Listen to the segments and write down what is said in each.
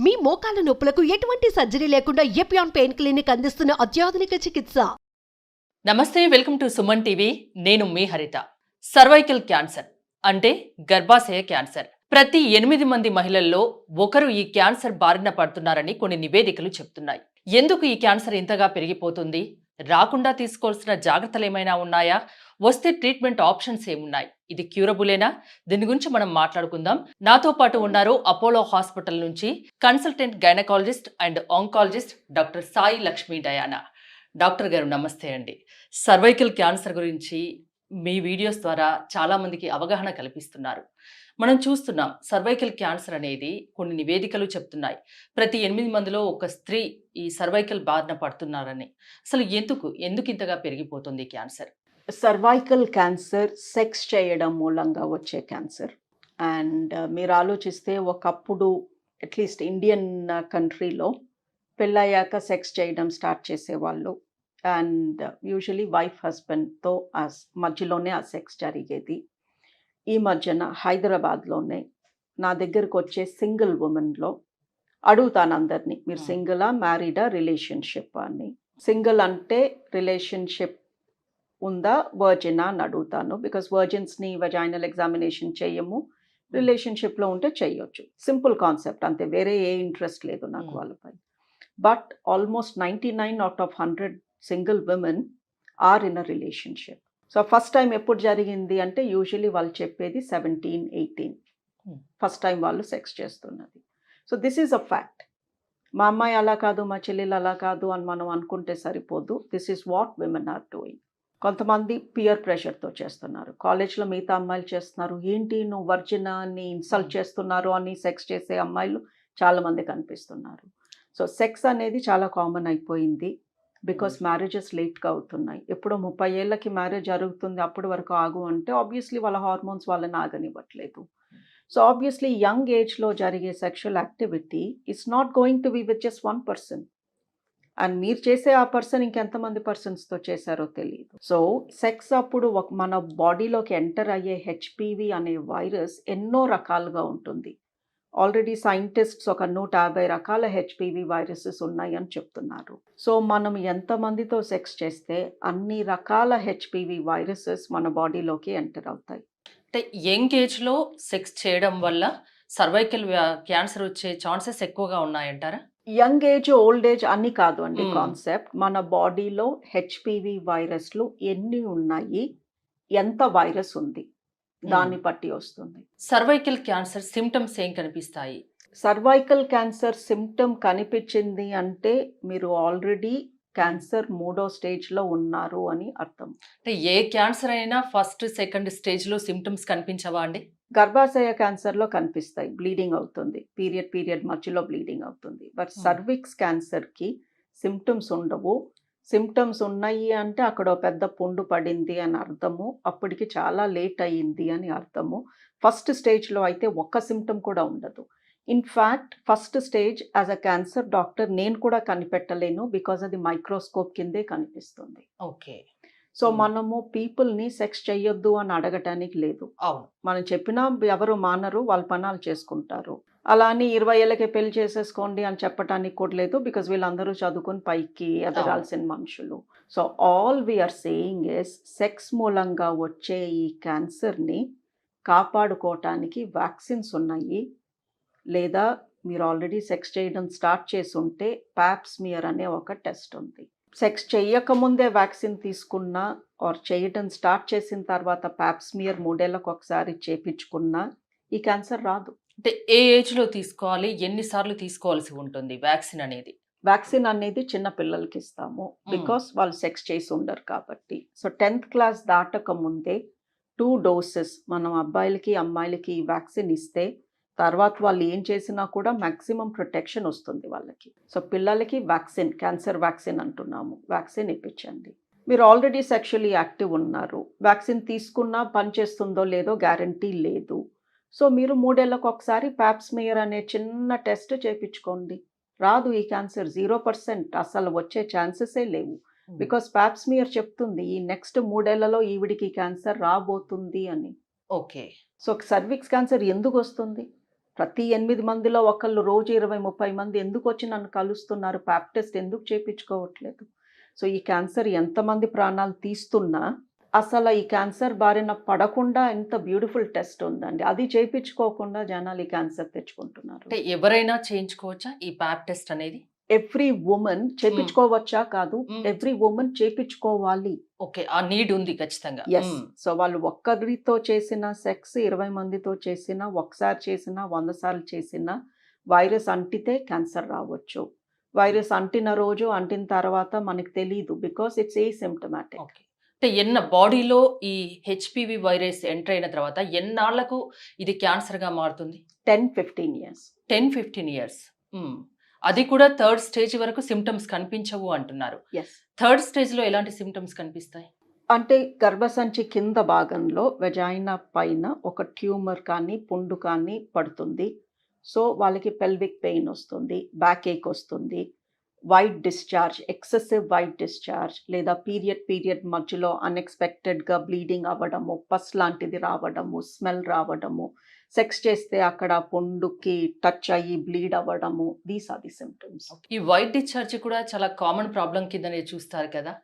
మీ మోకాల నొప్పులకు ఎటువంటి సర్జరీ లేకుండా ఎపియాన్ పెయిన్ క్లినిక్ అందిస్తున్న అత్యాధునిక చికిత్స. నమస్తే వెల్కమ్ టు సుమన్ టీవీ. నేను మీ హరిత. సర్వైకల్ క్యాన్సర్ అంటే గర్భాశయ క్యాన్సర్. ప్రతి ఎనిమిది మంది మహిళల్లో ఒకరు ఈ క్యాన్సర్ బారిన పడుతున్నారని కొన్ని నివేదికలు చెప్తున్నాయి. ఎందుకు ఈ క్యాన్సర్ ఇంతగా పెరిగిపోతుంది? రాకుండా తీసుకోవాల్సిన జాగ్రత్తలు ఏమైనా ఉన్నాయా? వస్తే ట్రీట్మెంట్ ఆప్షన్స్ ఏమున్నాయి? ఇది క్యూరబులేనా? దీని గురించి మనం మాట్లాడుకుందాం. నాతో పాటు ఉన్నారు అపోలో హాస్పిటల్ నుంచి consultant gynaecologist and oncologist doctor Sai Lakshmi Diana. Doctor గారు నమస్తే అండి. సర్వైకల్ క్యాన్సర్ గురించి మీ వీడియోస్ ద్వారా చాలామందికి అవగాహన కల్పిస్తున్నారు. మనం చూస్తున్నాం సర్వైకల్ క్యాన్సర్ అనేది కొన్ని నివేదికలు చెప్తున్నాయి. ప్రతి ఎనిమిది మందిలో ఒక స్త్రీ ఈ సర్వైకల్ బారిన పడుతున్నారని. అసలు ఎందుకు? ఎందుకు ఇంతగా పెరిగిపోతుంది క్యాన్సర్? సర్వైకల్ క్యాన్సర్ సెక్స్ చేయడం మూలంగా వచ్చే క్యాన్సర్. అండ్ మీరు ఆలోచిస్తే ఒకప్పుడు అట్లీస్ట్ ఇండియన్ కంట్రీలో పెళ్ళయ్యాక సెక్స్ చేయడం స్టార్ట్ చేసేవాళ్ళు. అండ్ యూజువలీ వైఫ్ హస్బెండ్తో ఆ మధ్యలోనే ఆ సెక్స్ జరిగేది. ఈ మధ్యన హైదరాబాద్లోనే నా దగ్గరకు వచ్చే సింగిల్ ఉమెన్లో అడుగుతాను అందరినీ మీరు. సింగిలా మ్యారీడా రిలేషన్షిప్ అని. సింగిల్ అంటే రిలేషన్షిప్ ఉందా? వర్జినా అని అడుగుతాను. బికాస్ వర్జిన్స్ని వజైనల్ ఎగ్జామినేషన్ చేయము రిలేషన్షిప్లో ఉంటే చేయొచ్చు సింపుల్ కాన్సెప్ట్ అంతే. వేరే ఏ ఇంట్రెస్ట్ లేదు నాకు Hmm. వాళ్ళపై. But almost ninety nine out of hundred single women are in a relationship so first time ఎప్పుడు జరిగింది అంటే యూజువలీ వాళ్ళు చెప్పేది సెవెంటీన్ ఎయిటీన్. ఫస్ట్ టైం వాళ్ళు సెక్స్ చేస్తున్నది. So this is a fact మా అమ్మాయి అలా కాదు మా చెల్లెలు అలా కాదు అని మనం అనుకుంటే సరిపోదు. This is what women are doing కొంతమంది పియర్ ప్రెషర్తో చేస్తున్నారు. కాలేజ్లో మిగతా అమ్మాయిలు చేస్తున్నారు. ఏంటి నువ్వు వర్జిన అని ఇన్సల్ట్ చేస్తున్నారు అని సెక్స్ చేసే అమ్మాయిలు చాలామంది కనిపిస్తున్నారు. సో సెక్స్ అనేది చాలా కామన్ అయిపోయింది బికాస్ మ్యారేజెస్ లేట్గా అవుతున్నాయి. ఎప్పుడో ముప్పై ఏళ్ళకి మ్యారేజ్ జరుగుతుంది. అప్పటి వరకు ఆగు అంటే ఆబ్వియస్లీ వాళ్ళ హార్మోన్స్ వాళ్ళని ఆగనివ్వట్లేదు. సో ఆబ్వియస్లీ యంగ్ ఏజ్లో జరిగే sexual activity it's not going to be with just one person and మీరు చేసే ఆ పర్సన్ ఇంకెంతమంది పర్సన్స్తో చేశారో తెలియదు సో సెక్స్ అప్పుడు ఒక మన బాడీలోకి ఎంటర్ అయ్యే హెచ్పివి అనే వైరస్ ఎన్నో రకాలుగా ఉంటుంది. ఆల్రెడీ సైంటిస్ట్స్ ఒక నూట యాభై రకాల హెచ్పివి వైరసెస్ ఉన్నాయని చెప్తున్నారు. సో మనం ఎంతమందితో సెక్స్ చేస్తే అన్ని రకాల హెచ్పివి వైరసెస్ మన బాడీలోకి ఎంటర్ అవుతాయి. అంటే యంగ్ ఏజ్లో సెక్స్ చేయడం వల్ల సర్వైకల్ క్యాన్సర్ వచ్చే ఛాన్సెస్ ఎక్కువగా ఉన్నాయంటారా? యంగ్ ఏజ్ ఓల్డ్ ఏజ్ అన్ని కాదు అండి. కాన్సెప్ట్. మన బాడీలో హెచ్పివి వైరస్లు ఎన్ని ఉన్నాయి ఎంత వైరస్ ఉంది దాన్ని బట్టి వస్తుంది. సర్వైకల్ క్యాన్సర్ సిమ్టమ్స్ ఏం కనిపిస్తాయి? సర్వైకల్ క్యాన్సర్ సిమ్టమ్ కనిపించింది అంటే మీరు ఆల్రెడీ క్యాన్సర్ మూడో స్టేజ్లో ఉన్నారు అని అర్థం. అంటే ఏ క్యాన్సర్ అయినా ఫస్ట్ సెకండ్ స్టేజ్లో సిమ్టమ్స్ కనిపించవా అండి? గర్భాశయ క్యాన్సర్లో కనిపిస్తాయి బ్లీడింగ్ అవుతుంది పీరియడ్ పీరియడ్ మధ్యలో బ్లీడింగ్ అవుతుంది. బట్. సర్విక్స్ క్యాన్సర్కి సిమ్టమ్స్ ఉండవు. సిమ్టమ్స్ ఉన్నాయి అంటే అక్కడ పెద్ద పుండు పడింది అని అర్థము అప్పటికి చాలా లేట్ అయ్యింది అని అర్థము. ఫస్ట్ స్టేజ్లో అయితే ఒక్క సిమ్టమ్ కూడా ఉండదు. In fact first stage as a cancer doctor నేను కూడా కనిపెట్టలేను బికాజ్ అది మైక్రోస్కోప్ కిందే కనిపిస్తుంది. ఓకే. So Hmm. మనము పీపుల్ని సెక్స్ చేయొద్దు అని అడగటానికి లేదు. అవును. మనం చెప్పినా ఎవరు మానరు వాళ్ళ పనాలు చేసుకుంటారు. అలా అని ఇరవై ఏళ్ళకే పెళ్ళి చేసేసుకోండి అని చెప్పడానికి కూడా లేదు బికాజ్ వీళ్ళందరూ చదువుకుని పైకి ఎదగాల్సిన మనుషులు. So all we are saying is sex మూలంగా వచ్చే ఈ క్యాన్సర్ని కాపాడుకోవటానికి వ్యాక్సిన్స్ ఉన్నాయి. లేదా మీరు ఆల్రెడీ సెక్స్ చేయడం స్టార్ట్ చేసి ఉంటే ప్యాప్స్మియర్ అనే ఒక టెస్ట్ ఉంది. సెక్స్ చేయకముందే వ్యాక్సిన్ తీసుకున్నా ఆర్ చేయడం స్టార్ట్ చేసిన తర్వాత ప్యాప్స్మియర్ మూడేళ్ళకు ఒకసారి చేపించుకున్నా ఈ క్యాన్సర్ రాదు. అంటే ఏ ఏజ్లో తీసుకోవాలి ఎన్నిసార్లు తీసుకోవాల్సి ఉంటుంది వ్యాక్సిన్ అనేది? వ్యాక్సిన్ అనేది చిన్న పిల్లలకి ఇస్తాము. బికాస్ వాళ్ళు సెక్స్ చేసి ఉండరు కాబట్టి. సో టెన్త్ క్లాస్ దాటక ముందే టూ డోసెస్ మనం అబ్బాయిలకి అమ్మాయిలకి ఈ వ్యాక్సిన్ ఇస్తే తర్వాత వాళ్ళు ఏం చేసినా కూడా మ్యాక్సిమం ప్రొటెక్షన్ వస్తుంది వాళ్ళకి. సో పిల్లలకి వ్యాక్సిన్ క్యాన్సర్ వ్యాక్సిన్ అంటున్నాము. వ్యాక్సిన్ ఇప్పించండి. మీరు ఆల్రెడీ సెక్షువల్లీ యాక్టివ్ ఉన్నారు. వ్యాక్సిన్ తీసుకున్నా పనిచేస్తుందో లేదో గ్యారంటీ లేదు. సో మీరు మూడేళ్ళకు ఒకసారి ప్యాప్స్మియర్ అనే చిన్న టెస్ట్ చేయించుకోండి రాదు ఈ క్యాన్సర్ జీరో పర్సెంట్ అసలు వచ్చే ఛాన్సెసే లేవు. బికాస్ ప్యాప్స్మియర్ చెప్తుంది ఈ నెక్స్ట్ మూడేళ్ళలో ఈవిడికి క్యాన్సర్ రాబోతుంది అని. ఓకే సో సర్విక్స్ క్యాన్సర్ ఎందుకు వస్తుంది? ప్రతి ఎనిమిది మందిలో ఒకళ్ళు రోజు ఇరవై ముప్పై మంది ఎందుకు వచ్చి నన్ను కలుస్తున్నారు? ప్యాప్ టెస్ట్ ఎందుకు చేయించుకోవట్లేదు సో ఈ క్యాన్సర్ ఎంతమంది ప్రాణాలు తీస్తున్నా అసలు ఈ క్యాన్సర్ బారిన పడకుండా ఎంత బ్యూటిఫుల్ టెస్ట్ ఉందండి. అది చేయించుకోకుండా జనాలు ఈ క్యాన్సర్ తెచ్చుకుంటున్నారు. అంటే ఎవరైనా చేయించుకోవచ్చా? ఈ ప్యాప్ టెస్ట్ అనేది? ఎవ్రీ ఉమెన్ చేపించుకోవచ్చా కాదు. ఎవ్రీ ఉమెన్ చేపించుకోవాలి. ఓకే ఆ నీడ్ ఉంది ఖచ్చితంగా. ఎస్. సో వాళ్ళు ఒక్కరితో చేసిన సెక్స్ ఇరవై మందితో చేసిన ఒకసారి చేసిన వంద సార్లు చేసిన వైరస్ అంటితే క్యాన్సర్ రావచ్చు. వైరస్ అంటిన రోజు అంటిన తర్వాత మనకి తెలియదు బికాస్ ఇట్స్ ఏ సిమ్టమాటిక్ అంటే ఎన్న బాడీలో ఈ హెచ్పివి వైరస్ ఎంటర్ అయిన తర్వాత ఎన్నాళ్ళకు ఇది క్యాన్సర్గా మారుతుంది? Ten fifteen years. Ten fifteen years. అది కూడా థర్డ్ స్టేజ్ వరకు సిమ్టమ్స్ కనిపించవు అంటున్నారు. థర్డ్ స్టేజ్లో ఎలాంటి సిమ్టమ్స్ కనిపిస్తాయి? అంటే గర్భసంచి కింద భాగంలో వెజైనా పైన ఒక ట్యూమర్ కానీ పుండు కానీ పడుతుంది. సో వాళ్ళకి పెల్విక్ పెయిన్ వస్తుంది బ్యాక్ ఏక్ వస్తుంది white discharge excessive white discharge లేదా పీరియడ్ పీరియడ్ మధ్యలో అన్ఎక్స్పెక్టెడ్గా బ్లీడింగ్ అవ్వడము పస్ లాంటిది రావడము స్మెల్ రావడము సెక్స్ చేస్తే అక్కడ పుండుకి టచ్ అయ్యి బ్లీడ్ అవ్వడము దీస్ ఆర్ ది సిమ్టమ్స్ ఈ వైట్ డిశ్చార్జ్ కూడా చాలా కామన్ ప్రాబ్లం కిందనే చూస్తారు కదా?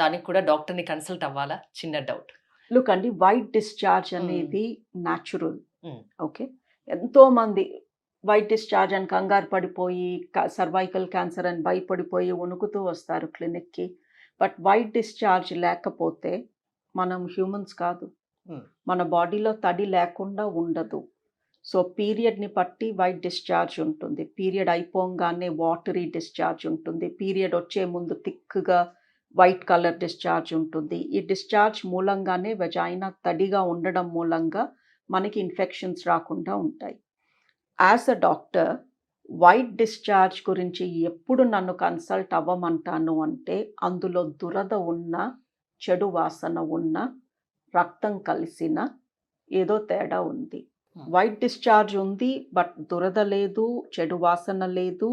దానికి కూడా డాక్టర్ని కన్సల్ట్ అవ్వాలా? చిన్న డౌట్. లుక్ అండి వైట్ డిశ్చార్జ్ అనేది న్యాచురల్. ఓకే ఎంతో మంది వైట్ డిశ్చార్జ్ అని కంగారు పడిపోయి సర్వైకల్ క్యాన్సర్ అని భయపడిపోయి వణుకుతూ వస్తారు క్లినిక్కి. బట్ వైట్ డిశ్చార్జ్ లేకపోతే మనం హ్యూమన్స్ కాదు. Mm. మన బాడీలో తడి లేకుండా ఉండదు. సో పీరియడ్ని బట్టి వైట్ డిశ్చార్జ్ ఉంటుంది. పీరియడ్ అయిపోగానే వాటరీ డిశ్చార్జ్ ఉంటుంది. పీరియడ్ వచ్చే ముందు థిక్గా వైట్ కలర్ డిశ్చార్జ్ ఉంటుంది. ఈ డిశ్చార్జ్ మూలంగానే వెజైనా తడిగా ఉండడం మూలంగా మనకి ఇన్ఫెక్షన్స్ రాకుండా ఉంటాయి. As a doctor white discharge గురించి ఎప్పుడు నన్ను కన్సల్ట్ అవ్వమంటాను అంటే అందులో దురద ఉన్న చెడు వాసన ఉన్న రక్తం కలిసిన ఏదో తేడా ఉంది. వైట్ డిశ్చార్జ్ ఉంది బట్ దురద లేదు చెడు వాసన లేదు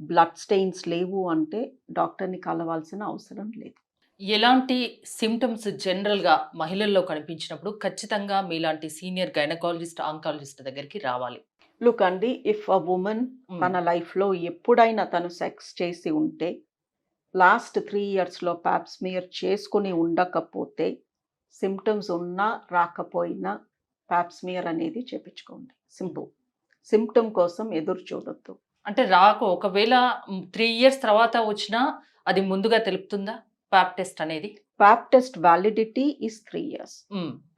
బ్లడ్ స్టెయిన్స్ లేవు అంటే డాక్టర్ని కలవాల్సిన అవసరం లేదు. ఎలాంటి సిమ్టమ్స్ జనరల్గా మహిళల్లో కనిపించినప్పుడు ఖచ్చితంగా మీలాంటి సీనియర్ గైనకాలజిస్ట్ ఆంకాలజిస్ట్ దగ్గరికి రావాలి. లుక్ అండి ఇఫ్ అ ఉమెన్. తన లైఫ్లో ఎప్పుడైనా తను సెక్స్ చేసి ఉంటే లాస్ట్ త్రీ ఇయర్స్లో ప్యాప్స్మియర్ చేసుకుని ఉండకపోతే సిమ్టమ్స్ ఉన్నా రాకపోయినా ప్యాప్స్మియర్ అనేది చేపించుకోండి. సింపుల్ సిమ్టమ్ కోసం ఎదురు చూడొద్దు. అంటే రాకు ఒకవేళ త్రీ ఇయర్స్ తర్వాత వచ్చినా అది ముందుగా తెలుపుతుందా? ప్యాప్ టెస్ట్ అనేది? Pap test validity is three years.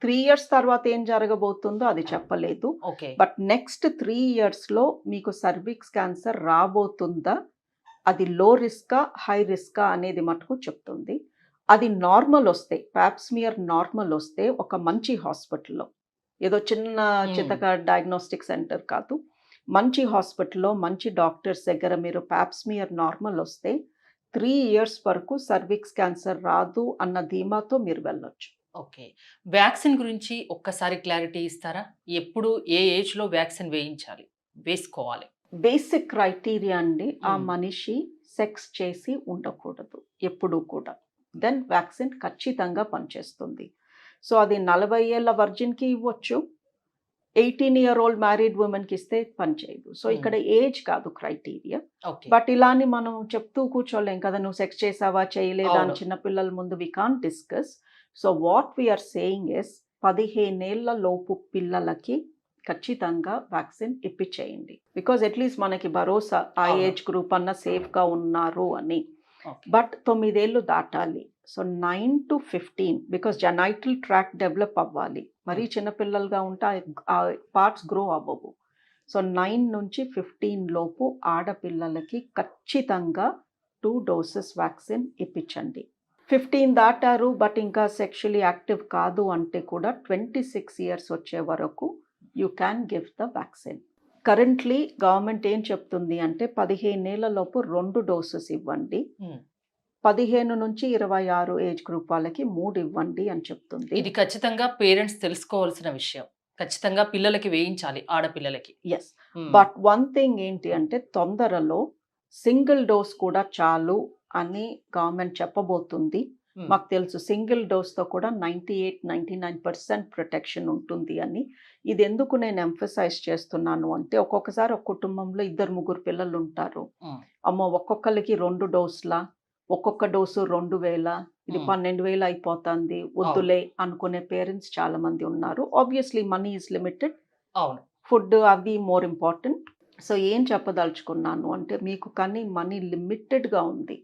Three years తర్వాత ఏం జరగబోతుందో అది చెప్పలేదు. ఓకే బట్ నెక్స్ట్ త్రీ ఇయర్స్లో మీకు సర్విక్స్ క్యాన్సర్ రాబోతుందా? అది లో రిస్కా హై రిస్కా అనేది మటుకు చెప్తుంది. అది నార్మల్ వస్తే ప్యాప్స్మియర్ నార్మల్ వస్తే ఒక మంచి హాస్పిటల్లో ఏదో చిన్న. చితక డయాగ్నోస్టిక్ సెంటర్ కాదు. మంచి హాస్పిటల్లో మంచి డాక్టర్స్ దగ్గర మీరు ప్యాప్స్మియర్ నార్మల్ వస్తే త్రీ ఇయర్స్ వరకు సర్విక్స్ క్యాన్సర్ రాదు అన్న ధీమాతో మీరు వెళ్ళొచ్చు. ఓకే. వ్యాక్సిన్ గురించి ఒక్కసారి క్లారిటీ ఇస్తారా? ఎప్పుడు ఏ ఏజ్లో వ్యాక్సిన్ వేయించాలి? వేసుకోవాలి. బేసిక్ క్రైటీరియా అండి ఆ. మనిషి సెక్స్ చేసి ఉండకూడదు ఎప్పుడూ కూడా. దెన్ వ్యాక్సిన్ ఖచ్చితంగా పనిచేస్తుంది. సో అది నలభై ఏళ్ళ వర్జిన్కి ఇవ్వచ్చు ఎయిటీన్ ఇయర్ ఓల్డ్ మ్యారీడ్ ఉమెన్కి ఇస్తే పనిచేయదు సో Hmm. ఇక్కడ ఏజ్ కాదు క్రైటీరియా బట్ ఇలాని మనం చెప్తూ కూర్చోలేం కదా నువ్వు సెక్స్ చేసావా చేయలేదా అని. చిన్నపిల్లల ముందు we can discuss so what we are saying is పదిహేనేళ్ళ లోపు పిల్లలకి ఖచ్చితంగా వ్యాక్సిన్ ఇప్పించేయండి బికాజ్ అట్లీస్ట్ మనకి భరోసా ఆ. ఏజ్ గ్రూప్ అన్న సేఫ్గా ఉన్నారు అని. బట్ తొమ్మిదేళ్ళు దాటాలి so nine to fifteen because genital track develop అవ్వాలి. మరీ చిన్నపిల్లలుగా ఉంటే ఆ- పార్ట్స్ గ్రో అవ్వవు. సో నైన్ నుంచి ఫిఫ్టీన్ లోపు ఆడపిల్లలకి ఖచ్చితంగా టూ డోసెస్ వ్యాక్సిన్ ఇప్పించండి. ఫిఫ్టీన్ దాటారు బట్ ఇంకా సెక్షువలీ యాక్టివ్ కాదు అంటే కూడా ట్వంటీ సిక్స్ ఇయర్స్ వచ్చే వరకు you can give the vaccine currently government ఏం చెప్తుంది అంటే పదిహేనేళ్ళ లోపు రెండు డోసెస్ ఇవ్వండి. Hmm. పదిహేను నుంచి ఇరవై ఆరు ఏజ్ గ్రూప్ వాళ్ళకి మూడు ఇవ్వండి అని చెప్తుంది. ఇది ఖచ్చితంగా పేరెంట్స్ తెలుసుకోవాల్సిన విషయం. ఖచ్చితంగా పిల్లలకి వేయించాలి ఆడపిల్లలకి. ఎస్. బట్ వన్ థింగ్ ఏంటి అంటే తొందరలో సింగిల్ డోస్ కూడా చాలు అని గవర్నమెంట్ చెప్పబోతుంది. Hmm. మాకు తెలుసు సింగిల్ డోస్తో కూడా ninety eight ninety nine percent protection ఉంటుంది అని. ఇది ఎందుకు నేను ఎంఫసైజ్ చేస్తున్నాను అంటే ఒక్కొక్కసారి ఒక కుటుంబంలో ఇద్దరు ముగ్గురు పిల్లలు ఉంటారు. Hmm. అమ్మో ఒక్కొక్కరికి రెండు డోసుల? ఒక్కొక్క డోసు రెండు వేల ఇది. పన్నెండు వేలు అయిపోతుంది. వద్దులే అనుకునే పేరెంట్స్ చాలా మంది ఉన్నారు. ఆబ్వియస్లీ మనీ ఈజ్ లిమిటెడ్ అవును. ఫుడ్ అవి మోర్ ఇంపార్టెంట్ సో ఏం చెప్పదలుచుకున్నాను అంటే మీకు కానీ మనీ లిమిటెడ్గా ఉంది.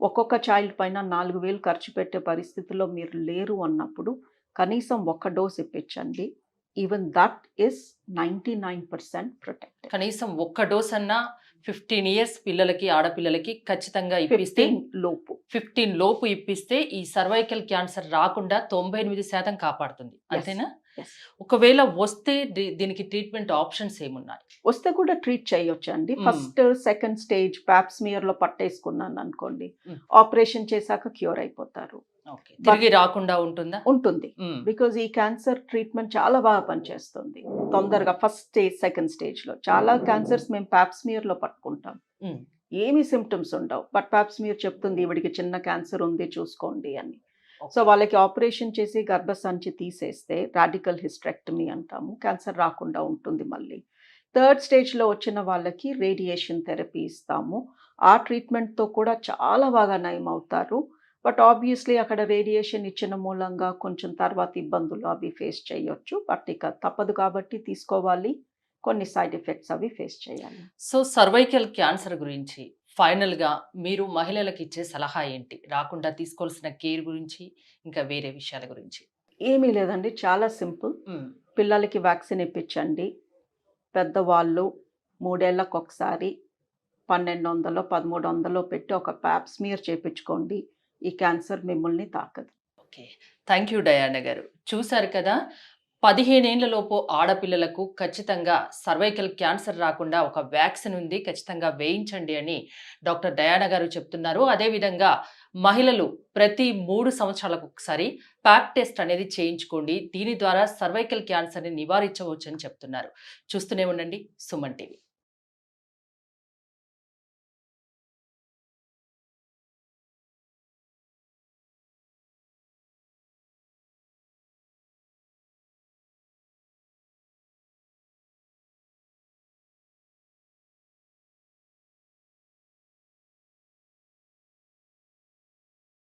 ఒక్కొక్క చైల్డ్ పైన నాలుగు వేలు ఖర్చు పెట్టే పరిస్థితిలో మీరు లేరు అన్నప్పుడు కనీసం ఒక్క డోస్ ఇప్పించండి. Even that is ninety nine percent protected కనీసం ఒక్క డోస్ అన్నా ఫిఫ్టీన్ ఇయర్స్ పిల్లలకి ఆడపిల్లలకి ఖచ్చితంగా ఇప్పిస్తే లోపు. ఫిఫ్టీన్ లోపు ఇప్పిస్తే ఈ సర్వైకల్ క్యాన్సర్ రాకుండా తొంభై ఎనిమిది శాతం కాపాడుతుంది. అంతేనా. ఒకవేళ వస్తే దీనికి ట్రీట్మెంట్ ఆప్షన్స్ ఏమున్నాయి? వస్తే కూడా ట్రీట్ చేయొచ్చు అండి. ఫస్ట్ సెకండ్ స్టేజ్ ప్యాప్స్మియర్లో పట్టేసుకున్నాను అనుకోండి. ఆపరేషన్ చేశాక క్యూర్ అయిపోతారు. తిరిగి రాకుండా ఉంటుందా? ఉంటుంది. బికాజ్ ఈ క్యాన్సర్ ట్రీట్మెంట్ చాలా బాగా పనిచేస్తుంది. తొందరగా ఫస్ట్ స్టేజ్ సెకండ్ స్టేజ్లో చాలా క్యాన్సర్స్ మేము ప్యాప్స్మియర్లో పట్టుకుంటాం. ఏమీ సిమ్టమ్స్ ఉండవు. బట్ ప్యాప్స్మియర్ చెప్తుంది ఈవిడికి చిన్న క్యాన్సర్ ఉంది చూసుకోండి అని. సో వాళ్ళకి ఆపరేషన్ చేసి గర్భసంచి తీసేస్తే రాడికల్ హిస్ట్రెక్టమీ అంటాము. క్యాన్సర్ రాకుండా ఉంటుంది మళ్ళీ. థర్డ్ స్టేజ్లో వచ్చిన వాళ్ళకి రేడియేషన్ థెరపీ ఇస్తాము. ఆ ట్రీట్మెంట్తో కూడా చాలా బాగా నయం అవుతారు బట్ ఆబ్వియస్లీ అక్కడ రేడియేషన్ ఇచ్చిన మూలంగా కొంచెం తర్వాత ఇబ్బందులు అవి ఫేస్ చేయొచ్చు. బట్ ఇక తప్పదు కాబట్టి తీసుకోవాలి. కొన్ని సైడ్ ఎఫెక్ట్స్ అవి ఫేస్ చేయాలి. సో సర్వైకల్ క్యాన్సర్ గురించి ఫైనల్గా మీరు మహిళలకు ఇచ్చే సలహా ఏంటి? రాకుండా తీసుకోవాల్సిన కేర్ గురించి ఇంకా వేరే విషయాల గురించి. ఏమీ లేదండి. చాలా సింపుల్ మ్మ్. పిల్లలకి వ్యాక్సిన్ ఇప్పించండి. పెద్దవాళ్ళు మూడేళ్ళకు ఒకసారి పన్నెండు వందలు పదమూడు వందలు పెట్టి ఒక ప్యాప్ స్మియర్ చేయించుకోండి ఈ క్యాన్సర్ మిమ్మల్ని తాకదు. ఓకే. థ్యాంక్ యూ డయానా గారు. చూశారు కదా పదిహేనేళ్ళలోపు ఆడపిల్లలకు ఖచ్చితంగా సర్వైకల్ క్యాన్సర్ రాకుండా ఒక వ్యాక్సిన్ ఉంది ఖచ్చితంగా వేయించండి అని డాక్టర్ డయానా గారు చెప్తున్నారు. అదేవిధంగా మహిళలు ప్రతి మూడు సంవత్సరాలకు ఒకసారి ప్యాక్ టెస్ట్ అనేది చేయించుకోండి. దీని ద్వారా సర్వైకల్ క్యాన్సర్ని నివారించవచ్చు అని చెప్తున్నారు. చూస్తూనే ఉండండి. సుమన్ టీవీ.